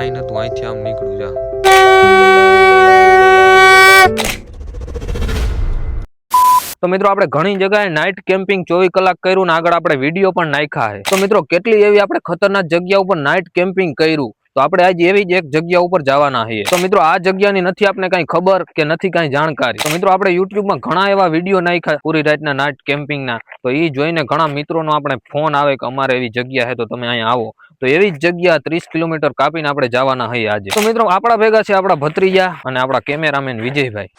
કાંઈ નતું અહીંથી આમ નીકળું, જા. તો મિત્રો, આપણે ઘણી જગ્યાએ નાઇટ કેમ્પિંગ ચોવીસ કલાક કર્યું ને આગળ આપણે વીડિયો પણ નાખ્યા છે. તો મિત્રો, કેટલી એવી આપણે ખતરનાક જગ્યા ઉપર નાઇટ કેમ્પિંગ કર્યું? તો આપણે આજે એવી જ એક જગ્યા ઉપર જવાના છીએ. તો મિત્રો, આ જગ્યાની નથી આપણે કઈ ખબર કે નથી કઈ જાણકારી? તો મિત્રો, આપણે યુટ્યુબમાં ઘણા એવા વીડિયો નાખ્યા પૂરી રાતના નાઇટ કેમ્પિંગના તો એ જોઈને ઘણા મિત્રોનો આપણે ફોન આવે કે અમારે એવી જગ્યા છે, તો તમે અહીંયા આવો. તો એવી જ જગ્યા ત્રીસ કિલોમીટર કાપીને આપણે જવાના છીએ આજે. તો મિત્રો, આપણા ભેગા છે આપણા ભત્રીજા અને આપણા કેમેરામેન વિજયભાઈ.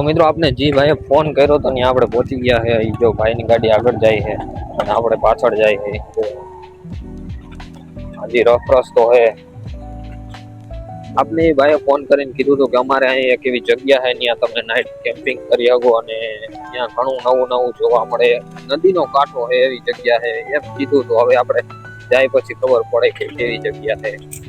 તો મિત્રો આપણે જી ભાઈએ ફોન કર્યો તો ત્યાં આપણે પહોંચી ગયા છે ઈ જો ભાઈની ગાડી આગળ જાય છે અને આપણે પાછળ જાય છે હજી રફ રસ્તો છે આપણે એ ભાઈએ ફોન કરીને કીધું હતું કે અમારે અહીં એક એવી જગ્યા છે ત્યાં તમે નાઇટ કેમ્પિંગ કરી શકો અને ત્યાં ઘણું નવું નવું જોવા મળે. નદીનો કાંઠો છે એવી જગ્યા છે એમ કીધું તો હવે આપણે જાય પછી ખબર પડે કે કેવી જગ્યા છે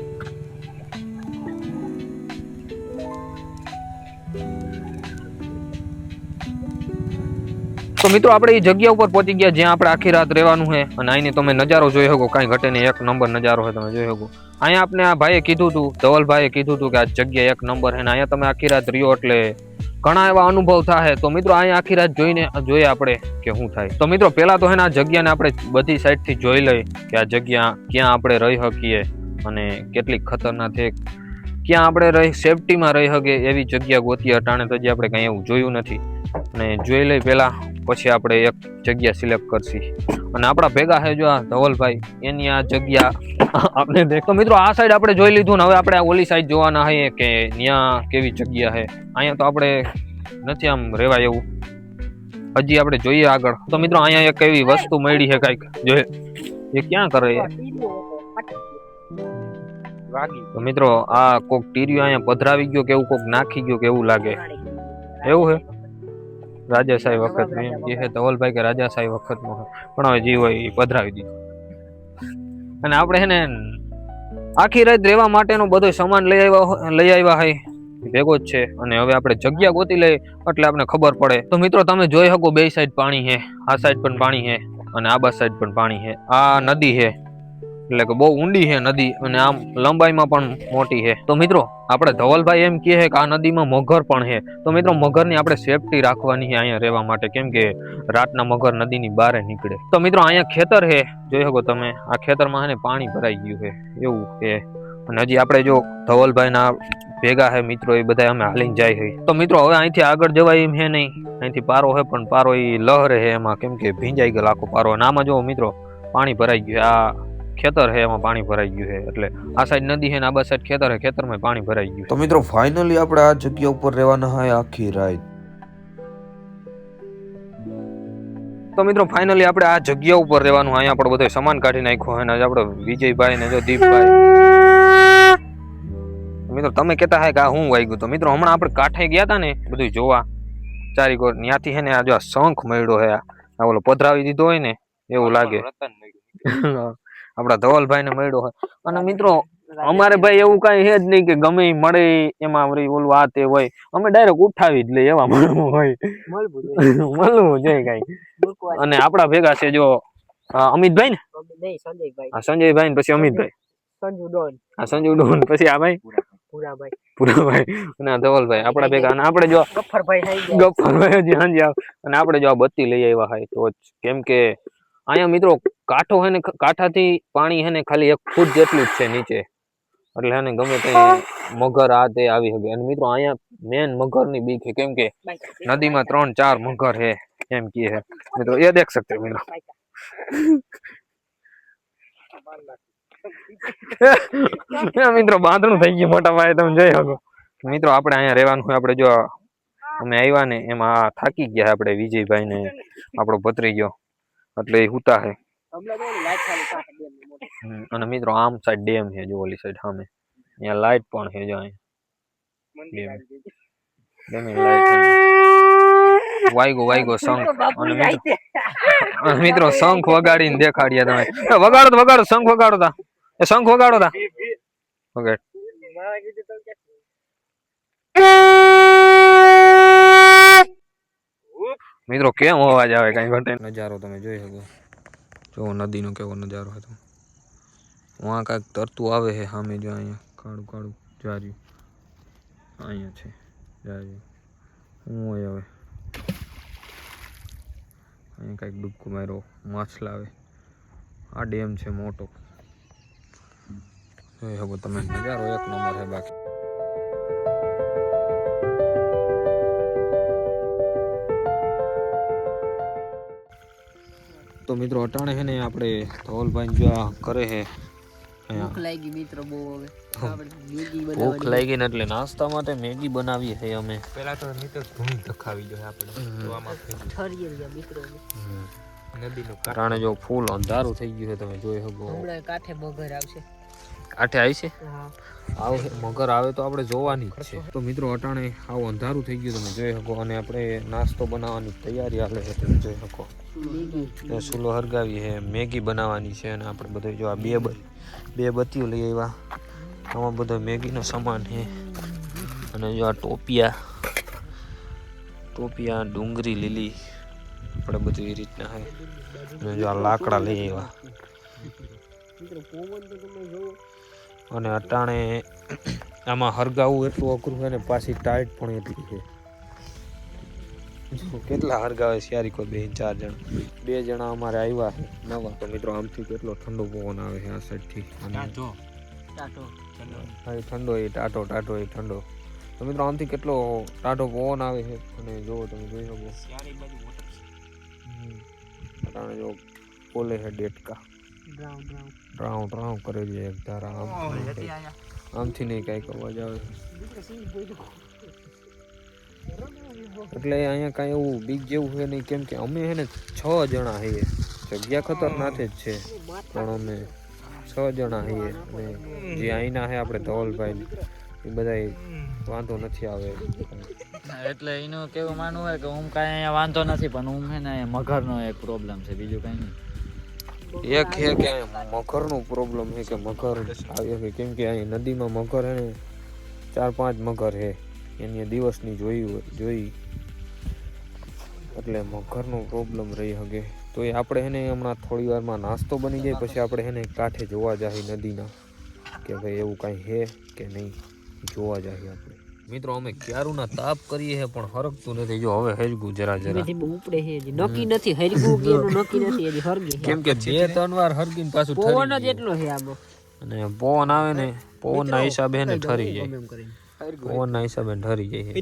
તો મિત્રો, આપણે એ જગ્યા ઉપર પહોંચી ગયા જ્યાં આપણે આખી રાત રહેવાનું છે. અને અહીંની તમે નજારો જોઈ શકો, કાંઈ ઘટે એક નંબર નજારો છે, તમે જોઈ શકો. અહીંયા આપણે આ ભાઈએ કીધું હતું, ધવલભાઈએ કીધું હતું કે આ જગ્યા એક નંબર છે ને અહીંયા તમે આખી રાત રહ્યો એટલે ઘણા એવા અનુભવ થાય તો મિત્રો, અહીંયા આખી રાત જોઈને, જોઈએ આપણે કે શું થાય. તો મિત્રો, પહેલાં તો છે ને આ જગ્યાને આપણે બધી સાઈડથી જોઈ લઈ કે આ જગ્યા ક્યાં આપણે રહી શકીએ અને કેટલી ખતરનાક છે. ક્યાં આપણે રહી સેફટીમાં રહી શકીએ એવી જગ્યા ગોતી હટાણે તો જે આપણે કંઈ એવું જોયું નથી. અને જોઈ લઈ પહેલા પછી આપણે એક જગ્યા સિલેક્ટ કરશી. અને આપણા ભેગા છે જો આ ધવલભાઈ એની આ જગ્યા આપણે દેખ તો મિત્રો આ સાઈડ આપણે જોઈ લીધું ને હવે આપણે આ ઓલી સાઈડ જોવાના છીએ કે ત્યાં કેવી જગ્યા છે. અહીંયા તો આપણે નથી આમ રહેવાય એવું. હજી આપણે જોઈએ આગળ. તો મિત્રો અહીંયા એક એવી વસ્તુ મળી છે કંઈક. જોઈએ એ ક્યાં કરે તો મિત્રો આ કોક ટીરિયો અહીંયા પધરાવી ગયો કે એવું કોક નાખી ગયો કે એવું લાગે? એવું છે? રાજાશાહી વખત એમ કહે છે ધવલભાઈ કે રાજાશાહી વખતનો પણ હવે જે હોય એ પધરાવી દીધું. અને આપણે છે ને આખી રાત રહેવા માટેનો બધો સામાન લઈ આવ્યા લઈ આવ્યા હોય ભેગો જ છે. અને હવે આપણે જગ્યા ગોતી લઈએ એટલે આપણે ખબર પડે. તો મિત્રો તમે જોઈ શકો બે સાઈડ પાણી છે આ સાઈડ પણ પાણી છે અને આ બસ સાઈડ પણ પાણી છે આ નદી છે એટલે કે બહુ ઊંડી છે નદી અને આમ લંબાઈમાં પણ મોટી છે. તો મિત્રો, આપણે ધવલભાઈ એમ કહે કે આ નદીમાં મગર પણ છે. તો મિત્રો, મગરની આપણે સેફટી રાખવાની છે અહીંયા રહેવા માટે, કેમ કે રાતના મગર નદીની બહાર નીકળે. તો મિત્રો, અહીંયા ખેતર છે. જોઈ શકો તમે, આ ખેતરમાં છે પાણી ભરાઈ ગયું છે. એવું છે. અને હજી આપણે જો ધવલભાઈના ભેગા હે મિત્રો, એ બધા અમે હાલીને જાય છે. તો મિત્રો, હવે અહીંથી આગળ જવાય એમ છે નહીં. અહીંથી પારો હે પણ પારો એ લહર છે એમાં, કેમ કે ભીંજાઈ ગયેલો આખો પારો. અને આમાં જો મિત્રો, પાણી ભરાઈ ગયું આ ખેતર છે એમાં પાણી ભરાઈ ગયું છે એટલે આ સાઈડ નદી છે ને આ બા સાઈડ ખેતર છે ખેતરમાં પાણી ભરાઈ ગયું તો મિત્રો ફાઇનલી આપણે આ જગ્યા ઉપર રહેવાના હોય આખી રાત. તો મિત્રો ફાઇનલી આપણે આ જગ્યા ઉપર રહેવાનું અહીંયા આપણે બધો સામાન કાઢી નાખ્યો અને આજે આપણે વિજયભાઈ ને જો દીપભાઈ. મિત્રો તમે કહેતા હે કે આ હું વાગ્યું? તો મિત્રો હમણાં આપણે કાંઠે ગયા હતા ને બધું જોવા. ચારી કોર ત્યાંથી હે ને આ જો આ શંખ મળ્યો હે આ આ ઓલો પધરાવી દીધો હોય ને એવું લાગે. આપણા ધવલભાઈ ને મળ્યો હોય. અને મિત્રો અમારે ભાઈ એવું કઈ હે જ નહીં કે ગમે મળે એમાં ઓલું આ તે હોય. અમે ડાયરેક્ટ ઉઠાવી જ લઈએ એવા મળવું હોય. મળવું જોઈએ. કઈ. અને આપડા ભેગા છે જો અમિતભાઈ ને? સંજયભાઈ. સંજયભાઈ ને પછી અમિતભાઈ? સંજુ ડોન. આ સંજુ ડોન પછી આ ભાઈ? પુરાભાઈ. પુરાભાઈ. અને ધવલભાઈ આપડા ભેગા. અને આપણે જો હજી. હાંજે અને આપણે જો આ બત્તી લઈ આવ્યા હોય તો કેમ કે અહીંયા મિત્રો કાંઠો હે ને કાંઠાથી પાણી હે ને ખાલી એક ફૂટ જેટલું જ છે નીચે. એટલે એને ગમે તે મગર આ તે આવી શકે. અને મિત્રો અહીંયા મેન મગરની બીક છે. કેમ કે નદીમાં ત્રણ ચાર મગર છે એમ કે છે. મિત્રો એ દેખ શકતે મિત્રો. મિત્રો બાંધણું થઈ ગયું મોટા ભાઈ તમે જોઈ શકો. મિત્રો આપણે અહીંયા રહેવાનું આપણે જો અમે આવ્યા ને એમાં થાકી ગયા આપણે વિજયભાઈ ને આપણો ગયો એટલે એ હુતા. હમ, અને મિત્રો આમ સાઈડ ડેમ છે જો ઓલી સાઈડ સામે. અહીંયા લાઈટ પણ છે જો અહીંયા. વાઈગો વાઈગો શંખ. અને મિત્રો શંખ વગાડીને દેખાડીએ તમે. વગાડો તો વગાડો શંખ વગાડો તા. એ શંખ વગાડો તા. ઓકે મારા કીધું તો કે મિત્રો, કેમ અવાજ આવે કઈ ઘટે નજારો તમે જોઈ શકો. જો, નદીનો કેવો નજારો હતો. વાં કાંઈક તરતું આવે છે સામે જો અહીંયા. કાળું કાળું જાર્યું અહીંયા છે. જાર્યું હું હવે? અહીંયા કાંઈક ડૂબકું માર્યો. માછલા આવે. આ ડેમ છે મોટો. જોઈ શકો તમે. નજારો એક નંબર છે બાકી. તો મિત્રો અટાણે છે ને આપણે ધોલભાઈ જો કરે છે. ભૂખ લાગી મિત્રો બહુ હવે. ભૂખ લાગી ને એટલે નાસ્તા માટે મેગી બનાવી છે અમે. પેલા તો મિત્ર ધૂળ ધખાવી જોઈએ આપણે. ઠરીએ મિત્રો નદીનું અટાણે જો ફૂલ અંધારું થઈ ગયું છે તમે જોઈ શકો. હમણાં કાંઠે બગર આવશે. કાંઠે આવી છે. આવે મગર આવે તો આપણે જોવાની જ છે. તો મિત્રો અટાણે આવું અંધારું થઈ ગયું તમે જોઈ શકો. અને આપણે નાસ્તો બનાવવાની તૈયારી હાલે છે તમે જોઈ શકો. સુલો ચૂલો હરગાવી છે મેગી બનાવવાની છે અને આપણે બધું જો આ બે બે બત્તીઓ લઈ આવ્યા. આમાં બધો મેગીનો સામાન છે. અને જો આ ટોપિયા ટોપિયા ડુંગળી લીલી આપણે બધું એ રીતના હોય અને જો આ લાકડા લઈ આવ્યા. અને અટાણે આમાં હરગાવું એટલું અઘરું છે ને પાછી ટાઈટ પણ એટલી છે. કેટલા હરગાવે શિયારી કોઈ બે ચાર જણ. બે જણા અમારે આવ્યા છે નવા. તો મિત્રો આમથી કેટલો ઠંડો પવન આવે છે આ સાઈડથી. અને ઠંડો એ ટાટો ટાટો એ ઠંડો. તો મિત્રો આમથી કેટલો ટાટો પવન આવે છે અને જુઓ તમે જોઈ શકો. અટાણે જો બોલે છે ડેટકા રાઉન્ડ ડ્રાઉં કરે છે એક ધારા આમથી નહીં કાંઈ- આમથી નહીં કાંઈક અવાજ આવે. એટલે અહીંયા કાંઈ એવું બીક જેવું છે નહીં કેમ કે અમે છે ને છ જણા હઈએ જગ્યા ખતરનાક જ છે પણ અમે છ જણા હઈએ અને જે અહીંના છે આપણે ધવલભાઈ એ બધા વાંધો નથી આવે. એટલે એનું કેવું માનવું હોય કે હું કાંઈ અહીંયા વાંધો નથી પણ હું છે ને મગરનો એક પ્રોબ્લેમ છે બીજું કાંઈ નહીં. એક છે કે અહીંયા નું પ્રોબ્લેમ છે કે મગર? આવે છે કેમ કે અહીં નદીમાં મગર હે ચાર પાંચ મગર છે એની દિવસની જોઈ જોઈ. એટલે મગરનો પ્રોબ્લેમ રહી શકે તો એ આપણે એને હમણાં થોડી વારમાં નાસ્તો બની જાય, પછી આપણે એને કાંઠે જોવા જાય નદીના. કે ભાઈ એવું કાંઈ છે કે નહીં? જોવા જાય આપણે. મિત્રો અમે ક્યારુના તાપ કરીએ છે પણ હરકતું નથી. જો હવે હરગું જરા જરા. ઉપડે છે હજી. નક્કી નથી હરગું કે એનું નક્કી નથી હજી હરગી કેમ કે બે ત્રણ વાર હરગીને પાછું પવન જ એટલો છે આમાં અને પવન આવે ને પવનના હિસાબે ને ઠરી જાય. પવનના હિસાબે ઠરી જાય.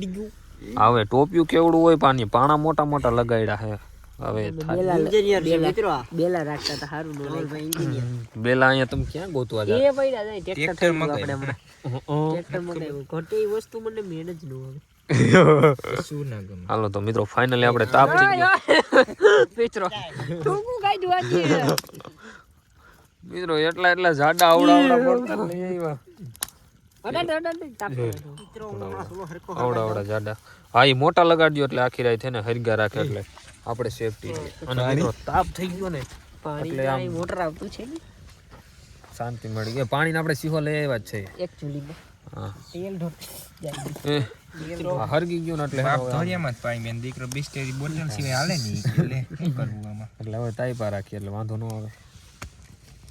આવે હવે ટોપિયું કેવડું હોય પાણી? પાણા મોટા મોટા લગાડ્યા છે. હવે બેલા બેલા બેલા રાખતા હતા સારું બેલા અહીંયા તમે ક્યાં ગોતવા જા એ પડ્યા જાય ટ્રેક્ટર થઈ આપણે ટ્રેક્ટર મગાવ્યું ઘટે એ વસ્તુ મને મેન જ ન આવે. શું ના ગમે? હાલો તો મિત્રો ફાઇનલી આપણે તાપ થઈ ગયો. આજે. મિત્રો એટલા એટલા જાડા આવડા આવડા પડતા લઈ આવ્યા આવડા આવડા જાડા. હા એ મોટા લગાડજો એટલે આખી રાય થઈને ને હરગા રાખે એટલે. આપણે સેફટી અને મિત્રો તાપ થઈ ગયો ને પાણી આમ- મોટર આવતું છે ને. શાંતિ મળી ગઈ. પાણીને આપણે સીહો લઈ આવ્યા જ છે. એકચ્યુઅલી હા. તેલ ઢોળ જાય. એ, હરગી ગયો ને એટલે બાપ ધોરિયામાં જ પાણી બેન. દીકરો બિસ્ટેરી બોટલ સિવાય હાલે નહીં. એટલે શું કરવું આમાં? એટલે હવે તાઈપા રાખીએ એટલે વાંધો ન આવે.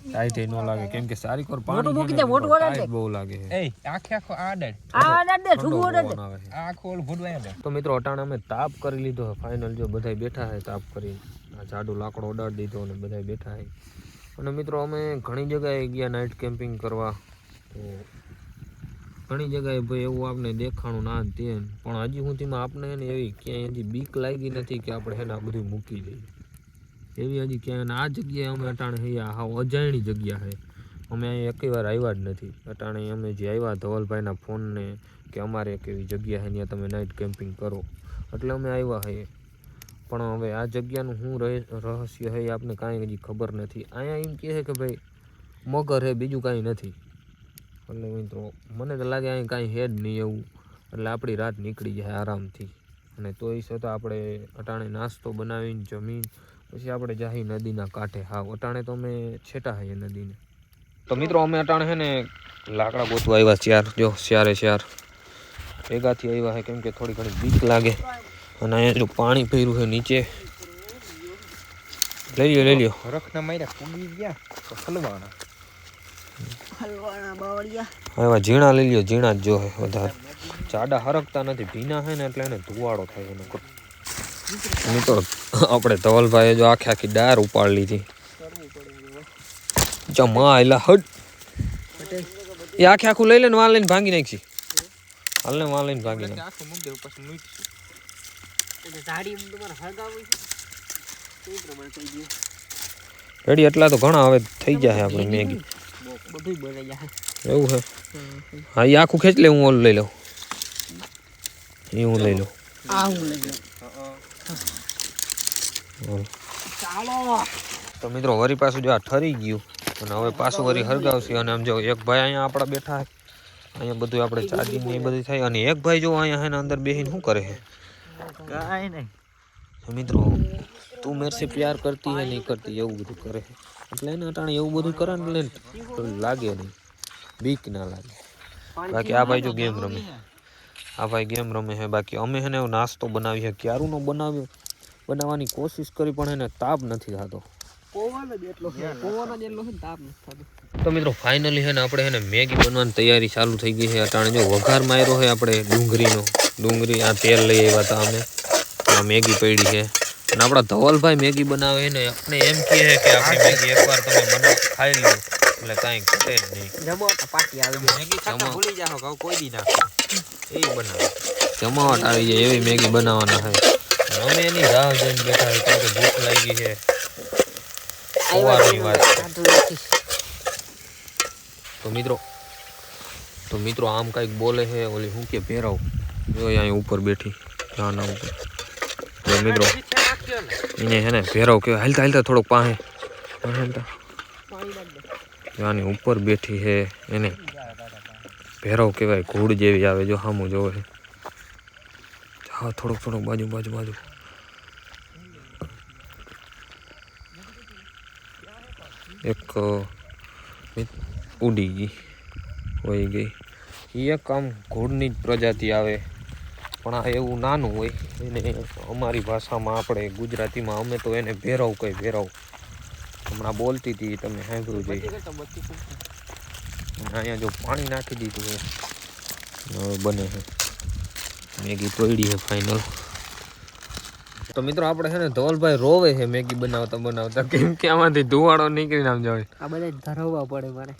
ટાઈટ ન લાગે. કેમ કે સારી કોર પાણી મોટું મૂકી દે, મોટું દે. બહુ લાગે એ આખે આખો આ દે ઠંડો ઠુકું દે પવન આવે આ આખો ઓલું ભૂડવાય તો મિત્રો અટાણે અમે તાપ કરી લીધો ફાઇનલ જો બધાય બેઠા હે તાપ કરી આ જાડું લાકડો ઓડાડી દીધો અને બધાય બેઠા હે. અને મિત્રો અમે ઘણી જગ્યાએ ગયા નાઇટ કેમ્પિંગ કરવા. તો ઘણી જગ્યાએ ભાઈ એવું આપણે દેખાણું ના ને તે પણ હજી સુધીમાં આપણે એને એવી ક્યાંય હજી બીક લાગી નથી કે આપણે એને આ બધું મૂકી દઈએ. એવી હજી ક્યાંય આ જગ્યાએ અમે અટાણે હૈયા હાવ અજાણી જગ્યા છે. અમે અહીં એકેય વાર આવ્યા જ નથી. અટાણે અમે જે આવ્યા ધવલભાઈના ફોનને કે અમારે એક એવી જગ્યા છે ત્યાં તમે નાઇટ કેમ્પિંગ કરો. એટલે અમે આવ્યા હૈયે પણ હવે આ જગ્યાનું શું રહે- રહસ્ય છે આપને કાંઈ હજી ખબર નથી. અહીંયા એમ કહે છે કે ભાઈ, મગર હે બીજું કાંઈ નથી. એટલે મિત્રો, મને તો લાગે અહીં કાંઈ હે જ નહીં એવું. એટલે આપણી રાત નીકળી જાય આરામથી. અને તોય છતાં આપણે અટાણે નાસ્તો બનાવીને જમીન પછી આપણે જાહી નદીના કાંઠે. હા અટાણે તો અમે છેટા હઈએ નદીને. તો મિત્રો અમે અટાણે છે ને લાકડા ગોતવા આવ્યા ચાર જો ચારે ચાર ભેગાથી આવ્યા છે કેમ કે થોડી ઘણી બીક લાગે. અને અહીંયા જો પાણી ફેર્યું છે નીચે. લઈ લ્યો લઈ લ્યો. ના માર્યા પૂગી ગયા તો હલવાના. હલવાના બાવળિયા. એવા ઝીણા લઈ લ્યો ઝીણા જ જો વધારે. જાડા હરકતા નથી ભીના છે ને એટલે એને ધુવાડો થાય એનો. મિત્રો આપણે ધવલભાઈએ જો આખી આખી ડાર ઉપાડી લીધી. જમા એલા હટ. એ આખે આખું લઈ લે ને વાં લઈને ભાંગી નાખી. હાલ ને વાળ લઈને ભાંગી નાખ. તો રેડી એટલા તો ઘણા હવે થઈ જાય આપણે મેગી. એવું છે? હા, એ આખું ખેંચ લે, હું ઓલું લઈ લઉં. એ હું લઈ લઉં. આ હું લઈ લઉં. ચાલો. તો મિત્રો વરી પાછું જો આ ઠરી ગયું અને હવે પાછું વરી હરગાવશે. અને આમ જો એક ભાઈ અહીંયા આપણા બેઠા અહીંયા બધું આપણે ચાર્જિંગ ને એ બધું થાય. અને એક ભાઈ જો અહીંયા એના અંદર બેસીને શું કરે છે? કાંઈ નહીં. મિત્રો તું મેરસે પ્યાર કરતી હે નહીં કરતી એવું બધું કરે છે. એટલે એને અટાણે એવું બધું કરે ને એટલે લાગે નહીં. બીક ના લાગે. બાકી આ ભાઈ જો ગેમ રમે. આ ભાઈ ગેમ રમે છે. બાકી અમે હે ને એવો નાસ્તો બનાવી છે ક્યારુંનો બનાવ્યો? બનાવવાની કોશિશ કરી પણ એને તાપ નથી થતો. તો મિત્રો ફાઇનલી છે ને આપણે એને મેગી બનવાની તૈયારી ચાલુ થઈ ગઈ છે. અટાણે જો વઘાર માર્યો છે આપણે ડુંગળીનો. ડુંગળી આ તેલ લઈ આવ્યા હતા અમે. આ મેગી પડી છે. અને આપણા ધવલભાઈ મેગી બનાવે ને. આપણે એમ કહે કે આપણી મેગી એકવાર તમે બનાવ ખાઈ લો. એટલે કાંઈ ઘટે જ નહીં. જમો પાટી આવે. મેગી ખાતા ખાતા ભૂલી જાઓ કહું કોઈ દી નાખો એ બનાવે. જમાવટ આવી જાય એવી મેગી બનાવવાના છે અને અમે એની રાહ જોઈને બેઠા છે કેમ કે ભૂખ લાગી છે. સવારની વાત છે. તો મિત્રો તો મિત્રો આમ કંઈક બોલે છે ઓલી શું કે ભેરાવ? જો એ અહીં ઉપર બેઠી નાના ઉપર. તો મિત્રો એને છે ને ભેરાવ કહેવાય. હાલતા હાલતા થોડોક પાસે હાલતા. આની ઉપર બેઠી છે એને ભેરવ કહેવાય, ઘોડ જેવી આવે જો સામું જોવે હા. થોડોક થોડોક બાજુ બાજુ બાજુ. એક ઉડી ગઈ હોઈ ગઈ. એ એક આમ ઘોડની જ પ્રજાતિ આવે. પણ આ એવું નાનું હોય, એને અમારી ભાષામાં આપણે ગુજરાતીમાં અમે તો એને ભેરવ કહી ભેરવ. હમણાં બોલતી હતી તમે સાંભળ્યું જોઈએ. અહીંયા જો પાણી નાખી દીધું હવે બને છે. મેગી તોડી છે ફાઇનલ તો મિત્રો આપણે છે ને ધવલભાઈ રોવે છે મેગી બનાવતા બનાવતા. કેમ કે આમાંથી ધુવાડો નીકળીને આમ જાય આ બધા ધરવવા પડે મારે.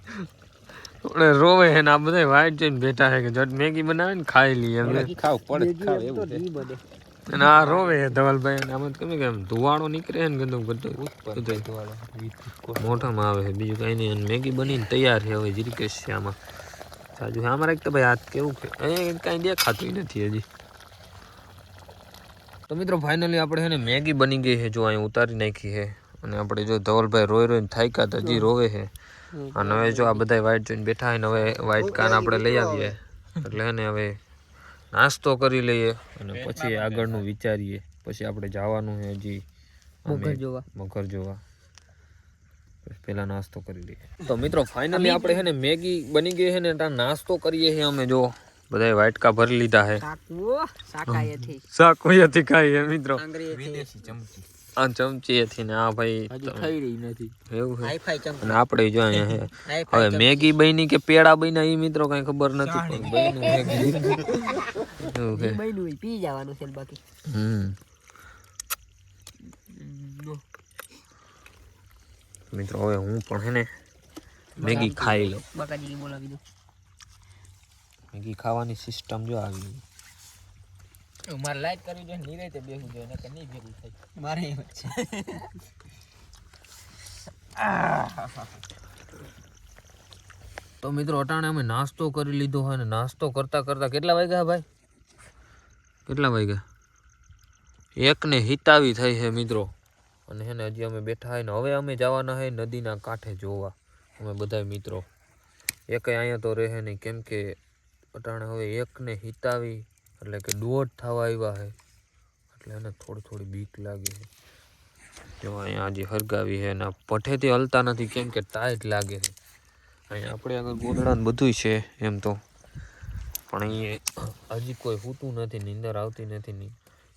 થોડે રોવે છે ને આ બધા વાઈટ જઈને બેઠા છે કે જટ મેગી બનાવે ને ખાઈ લઈએ. ખાવ પડે ખાવ એવું અને આ રોવે ધવલભાઈ આમાં કેમ કેમ ધુવાડો નીકળે ને ગંદુ બધું મોઢામાં આવે છે. બીજું કાંઈ નહીં. અને મેગી બનીને તૈયાર છે હવે જીરી છે આમાં સાજુ આમાં રાખ તો ભાઈ હાથ કેવું કે એ કાંઈ દેખાતું નથી હજી. તો મિત્રો ફાઇનલી આપણે છે ને મેગી બની ગઈ છે. જો અહીં ઉતારી નાખી છે. અને આપણે જો ધવલભાઈ રોઈ રોઈને થાક્યા તો હજી રોવે છે. અને હવે જો આ બધા વાઈટ જોઈને બેઠા હોય ને હવે વાઈટ કાન આપણે લઈ આવીએ. એટલે ને હવે નાસ્તો કરી લઈએ. અને પછી આગળનું વિચારીએ. પછી આપણે જવાનું છે હજી. મગર જોવા. મગર જોવા. પેલા નાસ્તો કરી લઈએ. તો મિત્રો ફાઇનલી આપણે છે ને મેગી બની ગઈ છે ને ત્યાં નાસ્તો કરીએ છીએ અમે જો. બધાય વાટકા ભરી લીધા છે. શાકુ કોઈથી ખાઈએ મિત્રો. વિદેશી ચમચી. આ ચમચી હતી ને આ ભાઈ હજુ થઈ રહી નથી. એવું છે? અને આપણે જો અહીંયા છે હવે મેગી બની કે પેડા બન્યા એ મિત્રો કઈ ખબર નથી પણ બન્યું મેગી પી જવાનું છે બાકી. હમ. મિત્રો હવે હું પણ હે ને મેગી ખાઈ લઉં. બકાજી બોલાવી દો મેગી ખાવાની સિસ્ટમ જો આવી મારે લાઈટ કરવી જોઈએ નિરાતે બેહું જોઈએ નકર નહીં ભેગું થાય. મારે એમ જ છે. તો મિત્રો અટાણે અમે નાસ્તો કરી લીધો હોય ને નાસ્તો કરતા કરતા કેટલા વાગ્યા ભાઈ? કેટલા વાગ્યા? એકને હિતાવી થઈ છે મિત્રો. અને હે ને હજી અમે બેઠા હોય ને હવે અમે જવાના હોય નદીના કાંઠે જોવા. અમે બધા મિત્રો. એકે અહીંયા તો રહે નહીં. કેમ કે અટાણે હવે એકને હિતાવી એટલે કે દોઢ થવા આવ્યા છે એટલે એને થોડી થોડી બીક લાગે છે જો અહીંયા જે હરગાવી છે એના પઠેથી હલતા નથી, કેમ કે ટાઈટ લાગે છે અહીંયા આપણે આગળ ગોધડાને બધું છે એમ તો. પણ અહીંયા હજી કોઈ સૂતું નથી, નીંદર આવતી નથી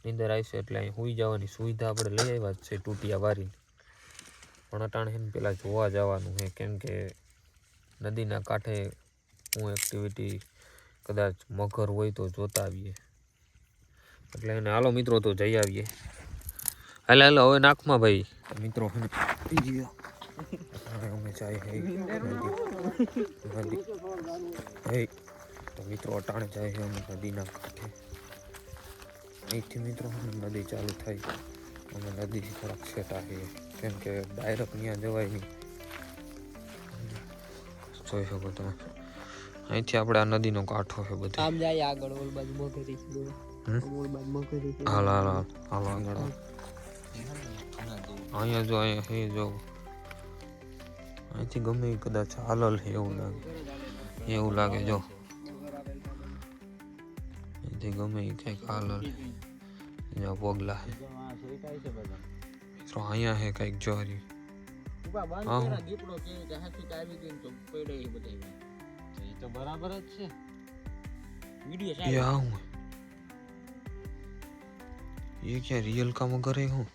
નીંદર આવશે એટલે અહીં સૂઈ જવાની સુવિધા આપણે લઈ આવ્યા જ છે તૂટિયા વારીને. પણ અટાણે એને પહેલાં જોવા જવાનું છે કેમ કે નદીના કાંઠે હું એક્ટિવિટી કદાચ મગર હોય તો જોતા આવીએ. એટલે એને હાલો મિત્રો તો જઈ આવીએ. હાલે, હાલો, હવે નાખમાં ભાઈ. મિત્રો અમે જાય હે. તો મિત્રો, અટાણે જાય છે અમે નદીના કાંઠે. અહીંથી મિત્રો નદી ચાલુ થાય. અમે નદીથી થોડાક સેટા છીએ કેમ કે ડાયરેક્ટ ત્યાં જવાય નહીં. જોઈ શકો તમે. અહીંથી આપણે આ નદીનો કાંઠો છે બધો. આમ જાય આગળ ઓલ બાજુ મગરી ઓલ બાજુ મગરી હાલ હાલ હાલ હાલ આગળ. અહીંયા જો અહીંયા હે જો. અહીંથી ગમે કદાચ હાલલ છે એવું લાગે. એવું લાગે જો. અહીંથી ગમે કંઈક હાલલ. અહીંયા પગલા છે. મિત્રો અહીંયા છે કંઈક જોરી હા. દીપડો કે કે હાથી આવી ગઈ તો પડ્યો બધા એ તો બરાબર જ છે વિડિયો ये आऊँ ये क्या रियल का मगर है हूँ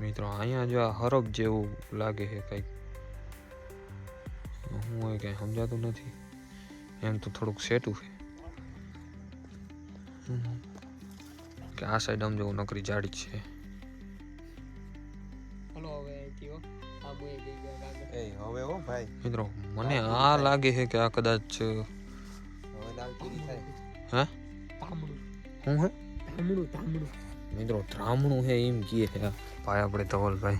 મિત્રો અહીંયા જો આ હરફ જેવું લાગે છે કંઈક હું હોય કંઈ સમજાતું નથી એમ તો થોડુંક સેટું છે હમ. કે આ સાઈડ આમ જેવું નકરી જાડી જ છે એ હવે હો ભાઈ. મિત્રો મને આ લાગે છે કે આ કદાચ હવે થાય. હે? તામડું હું હે? તામડું તામડું મિત્રો ત્રામણું હે એમ કીએ છે. ભાઈ આપણે ધવલભાઈ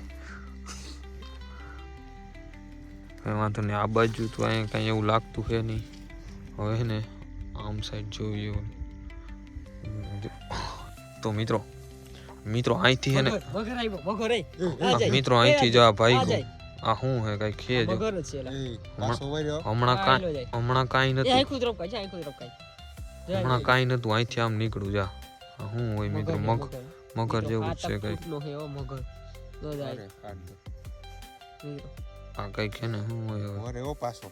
કઈ વાંધો નહીં આ બાજુ તો અહીંયા કાંઈ એવું લાગતું છે નહીં. હવે હે ને આમ સાઈડ જોઈએ તો મિત્રો મિત્રો અહીંથી હે ને? મિત્રો અહીંથી જો આ ભાઈ ગયો આ હું હે કઈ ખે જો. હમણાં કાંઈ. હમણાં કાંઈ નથી હમણાં. કાંઈ નતું અહીંથી આમ નીકળું જા. આ શું હોય મિત્રો મગ મગર. મગર જેવું જ છે કઈ. હો આ કઈ છે ને હું હોય વરે હો પાછો.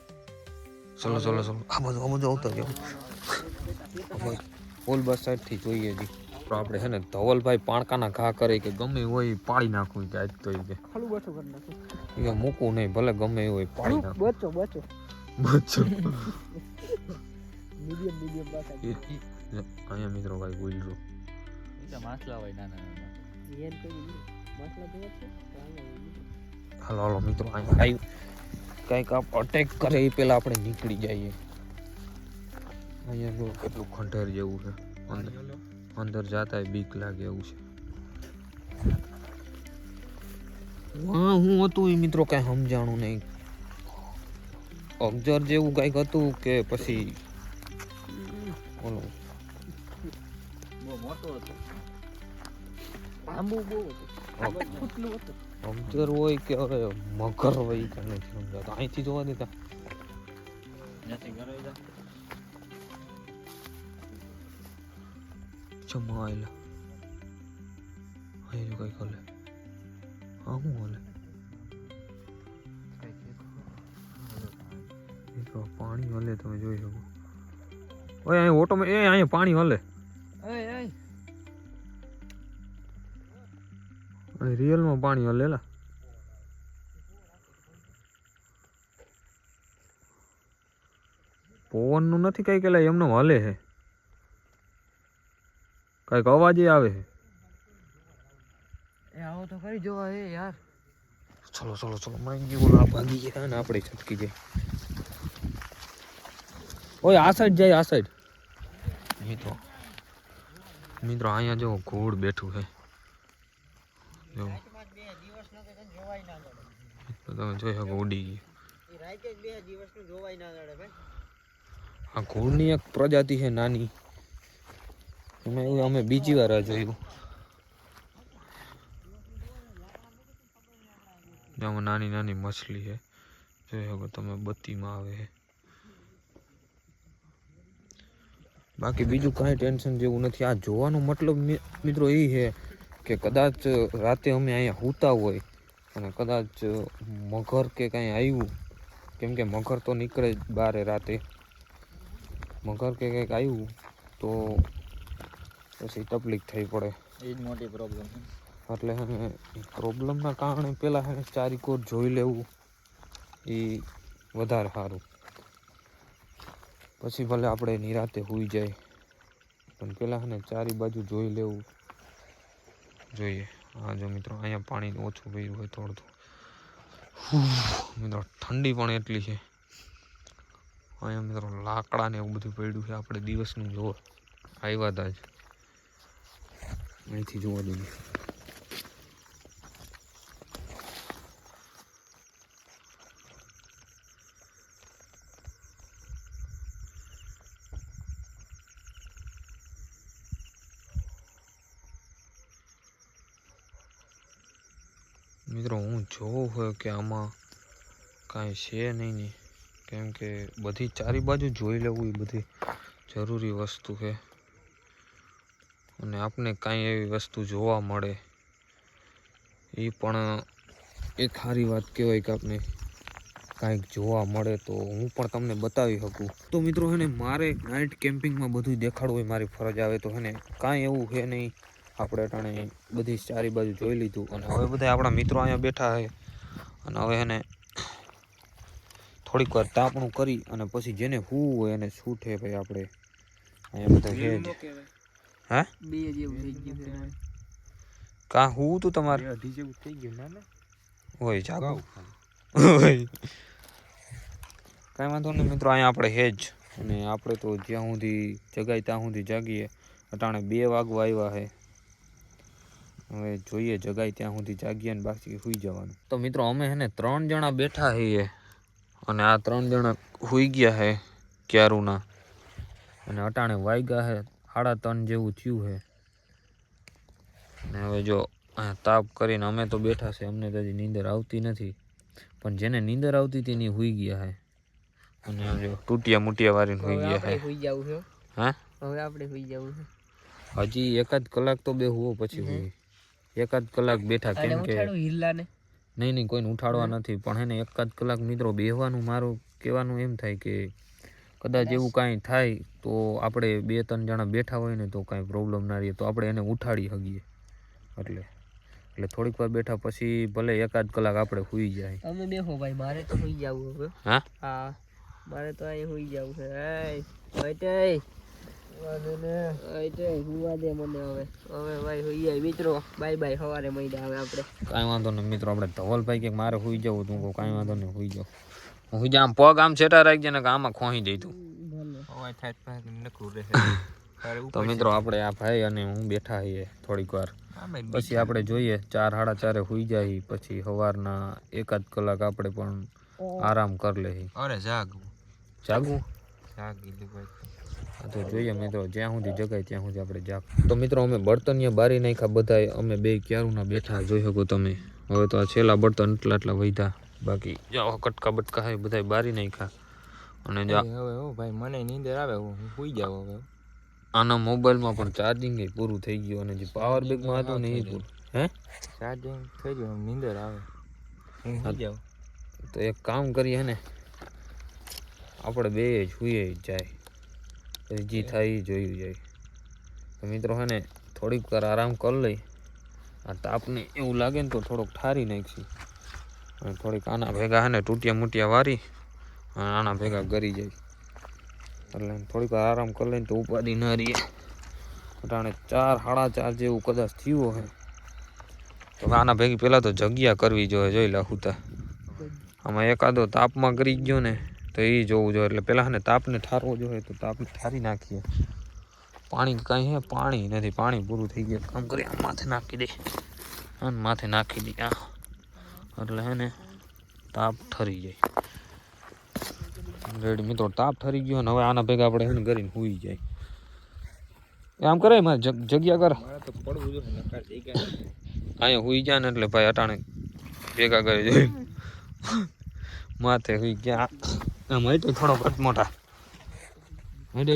ચલો ચલો ચલો. આ બધું આ બધું આવતો જાવ ઓલ બસ સાઈડથી જોઈએ જી તો આપણે છે ને ધવલભાઈ પાણકાના ઘા કરે કે ગમે હોય પાડી નાખવું કે આજ તો કે. ખાલું બચો કરી નાખું. કે મૂકવું નહીં ભલે ગમે હોય પાડી નાખું. બચો બચો. બચ્ચો મીડિયમ મીડિયમ જો, અહીંયા મિત્રો ભાઈ બોલ જો માછલા હોય નાના. હાલો હાલો મિત્રો અહીંયા આવ્યું. કંઈક આપ અટેક કરે એ પેલા આપણે નીકળી જઈએ. અહીંયા જો કેટલું ખંડેર જેવું છે. અંદર અંદર જાતા બીક લાગે એવું છે. હા હું હતું એ મિત્રો કઈ સમજાણું નહીં. અગજર જેવું કંઈક હતું કે પછી ઓલો. અગજર હોય કે હવે મગર હોય કે નથી સમજાતો. અહીંથી જોવા દેતા. નથી ઘરે જા જમાયેલા હા જો કંઈક હલે હા શું હલે મિત્રો પાણી હલે તમે જોઈ શકો ઓય અહીં ઓટો એ અહીંયા પાણી હલે. અહીં રિયલમાં પાણી હલેલા પવનનું નથી કઈ કેલા એમને હલે છે કંઈક અવાજ આવે છે? એ આવો તો કરી જોવા એ યાર. ચલો ચલો ચલો માંગી ઓલા ભાગી ગયા ને આપણે છટકી જાય ઓય આ સાઈડ જાય આ સાઈડ મિત્રો મિત્રો અહીંયા જો ઘોડ બેઠું છે. જો. તો તમે જોઈ શકો ઉડી ગઈ ઈ રાતે જ બે દિવસનું જોવાય ના જડે ભાઈ. આ ઘોડની એક પ્રજાતિ છે નાની. અમે અમે બીજી વાર આ જોયું. આમાં નાની નાની મછલી છે. જોઈ શકો તમે, બત્તીમાં આવે છે. બાકી બીજું કાંઈ ટેન્શન જેવું નથી. આ જોવાનો મતલબ મિત્રો એ છે કે કદાચ રાતે અમે અહીંયા સૂતા હોય અને કદાચ મગર કે કાંઈ આવ્યું કેમ કે મગર તો નીકળે જ બારે રાતે. મગર કે કંઈક આવ્યું તો પછી તકલીફ થઈ પડે. એ જ મોટી પ્રોબ્લેમ છે. એટલે હે પ્રોબ્લેમના કારણે પહેલાં હે ને ચારીકોર જોઈ લેવું. એ વધારે સારું. પછી ભલે આપણે નિરાતે હોઈ જાય પણ પહેલાં હે ચારી બાજુ જોઈ લેવું. જોઈએ. હા જો મિત્રો અહીંયા પાણી ઓછું પડ્યું હોય થોડું થોડું મિત્રો ઠંડી પણ એટલી છે. અહીંયા મિત્રો લાકડા ને એવું બધું પડ્યું છે. આપણે દિવસનું જોર આવ્યા હતા જ. અહીંથી જોવા દઈએ. મિત્રો, હું જોઉં હોય કે આમાં કાંઈ છે નહીં ને. કેમ કે બધી ચારી બાજુ જોઈ લેવું એ બધી જરૂરી વસ્તુ છે. અને આપને કાંઈ એવી વસ્તુ જોવા મળે. એ પણ એક સારી વાત કહેવાય કે આપણે કાંઈક જોવા મળે તો હું પણ તમને બતાવી શકું. તો મિત્રો હે ને મારે નાઇટ કેમ્પિંગમાં બધું દેખાડવું હોય મારી ફરજ આવે તો હે ને કાંઈ એવું છે નહીં. આપણે અટાણે બધી ચારી બાજુ જોઈ લીધું અને હવે બધા આપણા મિત્રો અહીંયા બેઠા છે અને હવે એને થોડીક વાર તાપણું કરી અને પછી જેને હું હોય એને છૂટે ભાઈ આપણે. અહીંયા બધા છે હે? બે જેવું થઈ ગયું કાં હું તું તમારે અઢી જેવું થઈ ગયું ના ના હોય જાગો હોય કાંઈ વાંધો નહીં મિત્રો અહીંયા આપણે હેજ અને આપણે તો જ્યાં સુધી જગાય ત્યાં સુધી જાગીએ. અટાણે બે વાગવા આવ્યા છે હવે જોઈએ જગાય ત્યાં સુધી જાગીએ ને બાકી સુઈ જવાનું. તો મિત્રો અમે હે ને ત્રણ જણા બેઠા છીએ અને આ ત્રણ જણા સુઈ ગયા છે ક્યારુના. અને અટાણે વાગ્યા છે સાડા ત્રણ જેવું થયું છે ને હવે જો તાપ કરીને અમે તો બેઠા છે અમને તો હજી નીંદર આવતી નથી. પણ જેને નીંદર આવતી હતી એની હુઈ ગયા હે. અને જો તૂટિયા મૂટિયા વારીને હુઈ ગયા હે. સુઈ જવું છે હા. હવે આપણે સુઈ જવું છે. હજી એકાદ કલાક તો બે હુવો પછી હુઈ. એકાદ કલાક બેઠા કેમ કે હિલ્લાને નહીં નહીં કોઈને ઉઠાડવા નથી. પણ એને એકાદ કલાક મિત્રો બેહવાનું મારું કહેવાનું એમ થાય કે કદાચ એવું કાંઈ થાય તો આપણે બે ત્રણ જણા બેઠા હોય ને તો કાંઈ પ્રોબ્લેમ ના રહીએ તો આપણે એને ઉઠાડી શકીએ એટલે એટલે થોડીક વાર બેઠા પછી ભલે એકાદ કલાક આપણે સુઈ જાય. તમે બેહો ભાઈ મારે તો સુઈ જવું હવે. હા? હા મારે તો અહીં સુઈ જવું છે. એય ઓઈટે ઓઈટે હુવા દે મને હવે. હવે ભાઈ સુઈ જાય. મિત્રો બાય બાય સવારે મળ્યા હવે આપણે. કાંઈ વાંધો નહીં. મિત્રો આપણે ધવલભાઈ કે મારે સુઈ જવું તું કહું કાંઈ વાંધો નહીં સુઈ જાઉં હું આમ પગ આમ છેટા રાખજે ને આમાં ખોઈ દઈ તું. થાય તો પાછું નકરું રહે. તારે તો મિત્રો આપણે આ ભાઈ અને હું બેઠા છીએ થોડીક વાર. પછી આપણે જોઈએ ચાર સાડા ચારે સુઈ જાય પછી સવારના એકાદ કલાક આપણે પણ આરામ કરી લઈએ અરે જાગવું. જાગવું? તો જોઈએ મિત્રો જ્યાં સુધી જગાય ત્યાં સુધી આપણે જાગ તો મિત્રો અમે બળતનિયા બારી નાખ્યા બધાય અમે બે ક્યારુના બેઠા જોઈ શકો તમે. હવે તો આ છેલ્લા બળતન એટલા એટલા વૈધા બાકી જાઓ કટકા બટકા હે બધાય બારી નાખ્યા. અને જો હવે હો ભાઈ મને નીંદર આવે હું સુઈ જાવ હવે આના મોબાઈલમાં પણ ચાર્જિંગ પૂરું થઈ ગયું અને જે પાવર બેગમાં હતું ને એ પૂરું. હે? ચાર્જિંગ થઈ ગયું નીંદર આવે. હું સુઈ જાવ તો એક કામ કરીએ ને આપણે બે જ સુઈએ જાય જે થાય એ જોયું જાય તો મિત્રો હે ને થોડીક વાર આરામ કરી લઈ. આ તાપને એવું લાગે ને તો થોડોક ઠારી નાખી અને થોડીક આના ભેગા હે ને તૂટ્યા મૂટિયા વારી અને આના ભેગા ગરી જાય. એટલે થોડીક આરામ કરી લઈને તો ઉપાધિ ન રહીએ અટાણે ચાર, સાડા ચાર જેવું કદાચ થયું હોય તો આના ભેગી પહેલાં તો જગ્યા કરવી જોઈએ, જોઈ લે હુતા. આમાં એકાદો તાપમાં કરી ગયો ને તો એ જોવું જોઈએ. એટલે પહેલાં ને તાપને ઠારવો જોઈએ તો તાપને ઠારી નાખીએ. પાણી કાંઈ હે, પાણી નથી. પાણી પૂરું થઈ ગયું. કામ કરી માથે નાખી દે. અને માથે નાખી દે. આ એટલે હે ને તાપ ઠરી જાય. રેડી મિત્રો, તાપ ઠરી ગયો ને હવે આના ભેગા આપણે હે ને કરીને હુઈ જાય. આમ કરે મારે જગ્યા કર. અહીંયા હુઈ ગયા ને એટલે ભાઈ અટાણે ભેગા કરી જાય માથે હુઈ ગયા. આમ હટે થોડો કટ મોટા. હટે.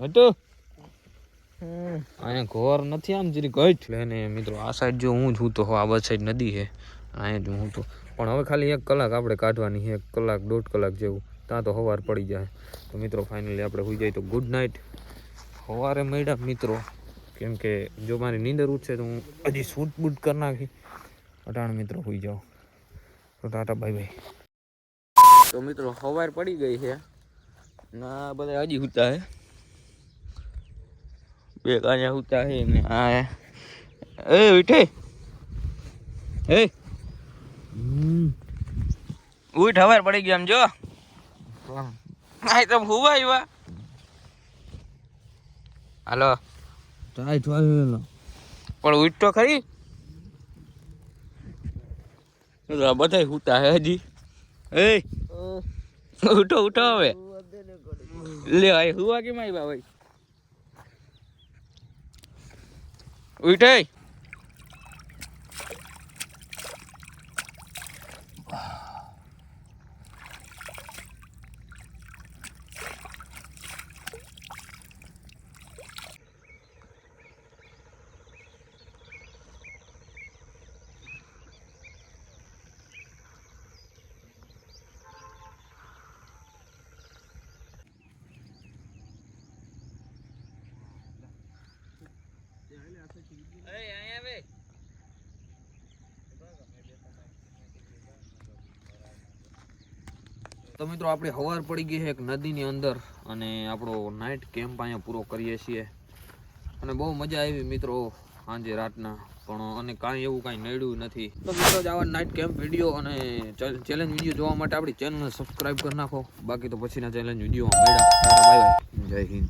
હટો. અહીંયા ઘર નથી આમ જરી ગઈ એટલે ને. મિત્રો, આ સાઈડ જો હું હું તો આ બસ સાઈડ નદી છે. અહીંયા જ હું તો. પણ હવે ખાલી એક કલાક આપણે કાઢવાની છે, એક કલાક, દોઢ કલાક જેવું. ત્યાં તો સવાર પડી જાય. તો મિત્રો ફાઇનલી આપણે હોઈ જાય તો ગુડ નાઇટ સવારે મળ્યા મિત્રો. કેમ કે જો મારી નીંદર ઉઠશે તો હું હજી સૂટ બૂટ કરી નાખી. અટાણ મિત્રો, હોઈ જાઓ. તો ટાટા બાય બાય તો મિત્રો સવાર પડી ગઈ છે. ના, બધા હજી ઉતા હે. બે કાંજા હુતા હે ને આ હે. એ ઉઠે એ ઉઠ સવાર પડી ગઈ આમ જો આ તો હુવા આવ્યા હાલો ટાઈટ વાળેલો પણ ઉઠ તો ખરી બધા હુતા હે હજી એ ઉઠો ઉઠો હવે લે ભાઈ હુવા કેમ આવ્યા ભાઈ ওইটাই। તો મિત્રો, આપણે હવાર પડી ગઈ છે એક નદીની અંદર અને આપણો નાઇટ કેમ્પ અહીંયા પૂરો કરીએ છીએ. અને બહુ મજા આવી મિત્રો સાંજે રાતના, પણ અને કાંઈ એવું કાંઈ નડ્યું નથી. તો મિત્રો, જ આવા નાઇટ કેમ્પ વીડિયો અને ચેલેન્જ વીડિયો જોવા માટે આપણી ચેનલને સબસ્ક્રાઈબ કરી નાખો. બાકી તો પછીના ચેલેન્જ વીડિયો મળ્યા. બાય જય હિન્દ.